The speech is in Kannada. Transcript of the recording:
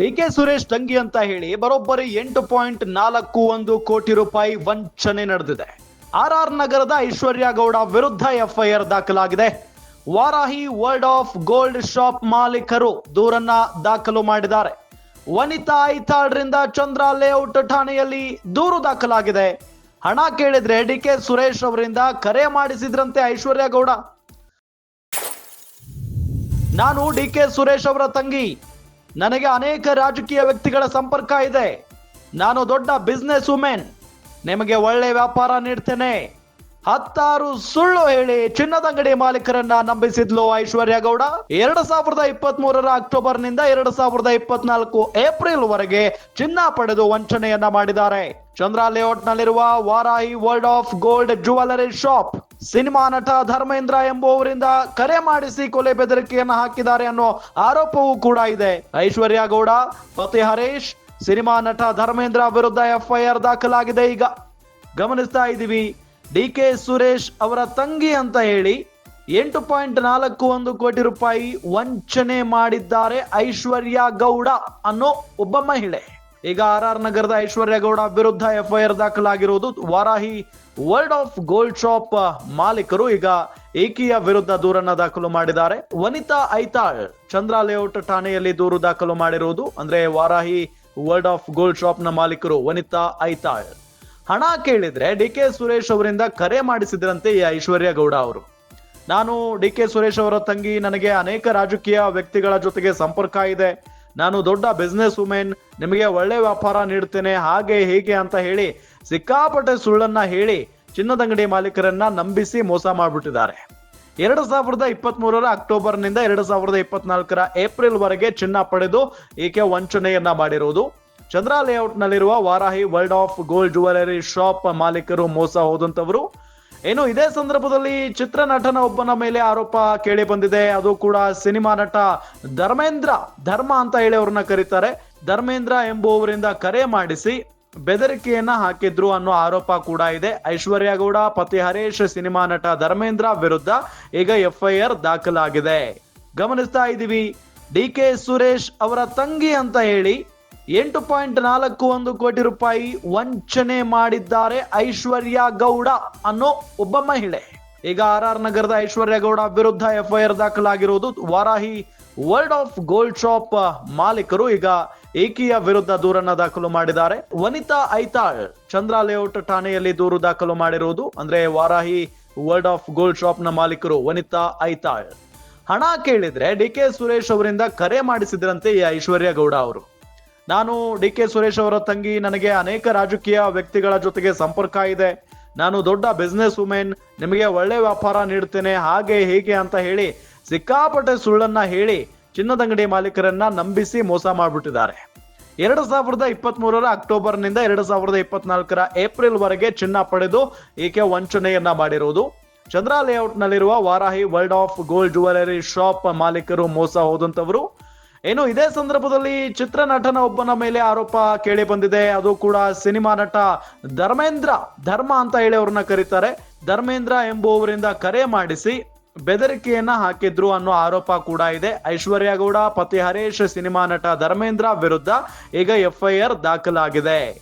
ಡಿ ಕೆ ಸುರೇಶ್ ತಂಗಿ ಅಂತ ಹೇಳಿ ಬರೋಬ್ಬರಿ ಎಂಟು ಪಾಯಿಂಟ್ ನಾಲ್ಕು ಒಂದು ಕೋಟಿ ರೂಪಾಯಿ ವಂಚನೆ ನಡೆದಿದೆ. ಆರ್ ಆರ್ ನಗರದ ಐಶ್ವರ್ಯ ಗೌಡ ವಿರುದ್ಧ ಎಫ್ಐಆರ್ ದಾಖಲಾಗಿದೆ. Varahi World of Gold shop ಮಾಲೀಕರು ದೂರನ್ನ ದಾಖಲು ಮಾಡಿದ್ದಾರೆ. ವನಿತಾ ಐತಾಳ್ರಿಂದ ಚಂದ್ರ ಲೇಔಟ್ ಠಾಣೆಯಲ್ಲಿ ದೂರು ದಾಖಲಾಗಿದೆ. ಹಣ ಕೇಳಿದ್ರೆ ಡಿ ಕೆ ಸುರೇಶ್ ಅವರಿಂದ ಕರೆ ಮಾಡಿಸಿದ್ರಂತೆ ಐಶ್ವರ್ಯ ಗೌಡ. ನಾನು ಡಿ ಕೆ ಸುರೇಶ್ ಅವರ ತಂಗಿ. ನನಗೆ ಅನೇಕ ರಾಜಕೀಯ ವ್ಯಕ್ತಿಗಳ ಸಂಪರ್ಕ ಇದೆ. ನಾನು ದೊಡ್ಡ ಬಿಸ್ನೆಸ್ ವುಮೆನ್ ನಿಮಗೆ ಒಳ್ಳೆ ವ್ಯಾಪಾರ ನೀಡ್ತೇನೆ. ಹತ್ತಾರು ಸುಳ್ಳು ಹೇಳಿ ಚಿನ್ನದ ಅಂಗಡಿ ಮಾಲೀಕರನ್ನ ನಂಬಿಸಿದ್ಲು ಐಶ್ವರ್ಯ ಗೌಡ. ಎರಡು ಸಾವಿರದ ಇಪ್ಪತ್ತ್ ಮೂರರ ಅಕ್ಟೋಬರ್ನಿಂದ ಎರಡು ಸಾವಿರದ ಇಪ್ಪತ್ನಾಲ್ಕು ಏಪ್ರಿಲ್ ವರೆಗೆ ಚಿನ್ನ ಪಡೆದು ವಂಚನೆಯನ್ನ ಮಾಡಿದ್ದಾರೆ. ಚಂದ್ರ ಲೇಔಟ್ ನಲ್ಲಿರುವ Varahi World of Gold jewellery shop cinema ನಟ ಧರ್ಮೇಂದ್ರ ಎಂಬುವರಿಂದ ಕರೆ ಮಾಡಿಸಿ ಕೊಲೆ ಬೆದರಿಕೆಯನ್ನು ಹಾಕಿದ್ದಾರೆ ಅನ್ನೋ ಆರೋಪವೂ ಕೂಡ ಇದೆ. ಐಶ್ವರ್ಯ ಗೌಡ, ಪತಿ ಹರೀಶ್, ಸಿನಿಮಾ ನಟ ಧರ್ಮೇಂದ್ರ ವಿರುದ್ಧ ಎಫ್ಐಆರ್ ದಾಖಲಾಗಿದೆ. ಈಗ ಗಮನಿಸ್ತಾ ಇದ್ದೀವಿ. ಡಿ ಕೆ ಸುರೇಶ್ ಅವರ ತಂಗಿ ಅಂತ ಹೇಳಿ ಎಂಟು ಪಾಯಿಂಟ್ ನಾಲ್ಕು ಒಂದು ಕೋಟಿ ರೂಪಾಯಿ ವಂಚನೆ ಮಾಡಿದ್ದಾರೆ ಐಶ್ವರ್ಯ ಗೌಡ ಅನ್ನೋ ಒಬ್ಬ ಮಹಿಳೆ. ಈಗ ಆರ್ ಆರ್ ನಗರದ ಐಶ್ವರ್ಯ ಗೌಡ ವಿರುದ್ಧ FIR ದಾಖಲಾಗಿರುವುದು. Varahi World of Gold shop ಮಾಲೀಕರು ಈಗ ಏಕಿಯ ವಿರುದ್ಧ ದೂರನ್ನ ದಾಖಲು ಮಾಡಿದ್ದಾರೆ. ವನಿತಾ ಐತಾಳ್ ಚಂದ್ರ ಲೇಔಟ್ ಠಾಣೆಯಲ್ಲಿ ದೂರು ದಾಖಲು ಮಾಡಿರುವುದು. ಅಂದ್ರೆ ವಾರಾಹಿ ವರ್ಲ್ಡ್ ಆಫ್ ಗೋಲ್ಡ್ ಶಾಪ್ನ ಮಾಲೀಕರು ವನಿತಾ ಐತಾಳ್. ಹಣ ಕೇಳಿದ್ರೆ ಡಿ ಕೆ ಸುರೇಶ್ ಅವರಿಂದ ಕರೆ ಮಾಡಿಸಿದ್ರಂತೆ ಈ ಐಶ್ವರ್ಯ ಗೌಡ ಅವರು. ನಾನು ಡಿ ಕೆ ಸುರೇಶ್ ಅವರ ತಂಗಿ, ನನಗೆ ಅನೇಕ ರಾಜಕೀಯ ವ್ಯಕ್ತಿಗಳ ಜೊತೆಗೆ ಸಂಪರ್ಕ ಇದೆ. ನಾನು ದೊಡ್ಡ ಬಿಸ್ನೆಸ್ ವುಮೆನ್ ನಿಮಗೆ ಒಳ್ಳೆ ವ್ಯಾಪಾರ ನೀಡ್ತೇನೆ, ಹಾಗೆ ಹೀಗೆ ಅಂತ ಹೇಳಿ ಸಿಕ್ಕಾಪಟ್ಟೆ ಸುಳ್ಳನ್ನ ಹೇಳಿ ಚಿನ್ನದ ಅಂಗಡಿ ಮಾಲೀಕರನ್ನ ನಂಬಿಸಿ ಮೋಸ ಮಾಡಿಬಿಟ್ಟಿದ್ದಾರೆ. ಎರಡು ಸಾವಿರದ ಇಪ್ಪತ್ತ್ ಮೂರರ ಅಕ್ಟೋಬರ್ನಿಂದ ಎರಡು ಸಾವಿರದ ಇಪ್ಪತ್ನಾಲ್ಕರ ಏಪ್ರಿಲ್ ವರೆಗೆ ಚಿನ್ನ ಪಡೆದು ಈಕೆ ವಂಚನೆಯನ್ನ ಮಾಡಿರುವುದು ಚಂದ್ರ ಲೇಔಟ್ ನಲ್ಲಿರುವ Varahi World of Gold jewellery shop ಮಾಲೀಕರು ಮೋಸ ಹೋದಂತವರು ಏನು ಇದೇ ಸಂದರ್ಭದಲ್ಲಿ ಚಿತ್ರ ನಟನ ಒಬ್ಬನ ಮೇಲೆ ಆರೋಪ ಕೇಳಿ ಬಂದಿದೆ. ಅದು ಕೂಡ ಸಿನಿಮಾ ನಟ ಧರ್ಮೇಂದ್ರ ಧರ್ಮ ಅಂತ ಹೇಳಿ ಅವ್ರನ್ನ ಕರೀತಾರೆ. ಧರ್ಮೇಂದ್ರ ಎಂಬುವವರಿಂದ ಕರೆ ಮಾಡಿಸಿ ಬೆದರಿಕೆಯನ್ನ ಹಾಕಿದ್ರು ಅನ್ನೋ ಆರೋಪ ಕೂಡ ಇದೆ. ಐಶ್ವರ್ಯ ಗೌಡ, ಪತಿ ಹರೇಶ್, ಸಿನಿಮಾ ನಟ ಧರ್ಮೇಂದ್ರ ವಿರುದ್ಧ ಈಗ ಎಫ್ಐಆರ್ ದಾಖಲಾಗಿದೆ. ಗಮನಿಸ್ತಾ ಇದ್ದೀವಿ. ಡಿ ಕೆ ಸುರೇಶ್ ಅವರ ತಂಗಿ ಅಂತ ಹೇಳಿ ಎಂಟು ಪಾಯಿಂಟ್ ನಾಲ್ಕು ಒಂದು ಕೋಟಿ ರೂಪಾಯಿ ವಂಚನೆ ಮಾಡಿದ್ದಾರೆ ಐಶ್ವರ್ಯ ಗೌಡ ಅನ್ನೋ ಒಬ್ಬ ಮಹಿಳೆ. ಈಗ ಆರ್ ಆರ್ ನಗರದ ಐಶ್ವರ್ಯ ಗೌಡ ವಿರುದ್ಧ FIR ದಾಖಲಾಗಿರುವುದು. Varahi World of Gold shop ಮಾಲೀಕರು ಈಗ ಏಕಿಯ ವಿರುದ್ಧ ದೂರನ್ನ ದಾಖಲು ಮಾಡಿದ್ದಾರೆ. ವನಿತಾ ಐತಾಳ್ ಚಂದ್ರ ಲೇಔಟ್ ಠಾಣೆಯಲ್ಲಿ ದೂರು ದಾಖಲು ಮಾಡಿರುವುದು. ಅಂದ್ರೆ ವಾರಾಹಿ ವರ್ಲ್ಡ್ ಆಫ್ ಗೋಲ್ಡ್ ಶಾಪ್ನ ಮಾಲೀಕರು ವನಿತಾ ಐತಾಳ್. ಹಣ ಕೇಳಿದ್ರೆ ಡಿ ಕೆ ಸುರೇಶ್ ಅವರಿಂದ ಕರೆ ಮಾಡಿಸಿದ್ರಂತೆ ಈ ಐಶ್ವರ್ಯ ಗೌಡ ಅವರು. ನಾನು ಡಿ ಕೆ ಸುರೇಶ್ ಅವರ ತಂಗಿ, ನನಗೆ ಅನೇಕ ರಾಜಕೀಯ ವ್ಯಕ್ತಿಗಳ ಜೊತೆಗೆ ಸಂಪರ್ಕ ಇದೆ. ನಾನು ದೊಡ್ಡ ಬಿಸ್ನೆಸ್ ವುಮೆನ್ ನಿಮಗೆ ಒಳ್ಳೆ ವ್ಯಾಪಾರ ನೀಡ್ತೇನೆ ಹಾಗೆ ಹೀಗೆ ಅಂತ ಹೇಳಿ ಸಿಕ್ಕಾಪಟ್ಟೆ ಸುಳ್ಳನ್ನ ಹೇಳಿ ಚಿನ್ನದಂಗಡಿ ಮಾಲೀಕರನ್ನ ನಂಬಿಸಿ ಮೋಸ ಮಾಡಿಬಿಟ್ಟಿದ್ದಾರೆ. ಎರಡು ಸಾವಿರದ ಇಪ್ಪತ್ತ್ ಮೂರರ ಅಕ್ಟೋಬರ್ನಿಂದ ಎರಡು ಸಾವಿರದ ಇಪ್ಪತ್ನಾಲ್ಕರ ಏಪ್ರಿಲ್ ವರೆಗೆ ಚಿನ್ನ ಪಡೆದು ಈಕೆ ವಂಚನೆಯನ್ನ ಮಾಡಿರುವುದು Chandra ಲೇಔಟ್ನಲ್ಲಿರುವ Varahi World of Gold jewellery shop ಮಾಲೀಕರು ಮೋಸ ಹೋದಂತವರು ಏನು ಇದೇ ಸಂದರ್ಭದಲ್ಲಿ ಚಿತ್ರ ನಟನ ಒಬ್ಬನ ಮೇಲೆ ಆರೋಪ ಕೇಳಿ ಬಂದಿದೆ. ಅದು ಕೂಡ ಸಿನಿಮಾ ನಟ ಧರ್ಮೇಂದ್ರ ಧರ್ಮ ಅಂತ ಹೇಳಿ ಅವ್ರನ್ನ ಕರೀತಾರೆ. ಧರ್ಮೇಂದ್ರ ಎಂಬುವವರಿಂದ ಕರೆ ಮಾಡಿಸಿ ಬೆದರಿಕೆಯನ್ನ ಹಾಕಿದ್ರು ಅನ್ನೋ ಆರೋಪ ಕೂಡ ಇದೆ. ಐಶ್ವರ್ಯ ಗೌಡ, ಪತಿ ಹರೇಶ್, ಸಿನಿಮಾ ನಟ ಧರ್ಮೇಂದ್ರ ವಿರುದ್ಧ ಈಗ ಎಫ್ಐಆರ್ ದಾಖಲಾಗಿದೆ.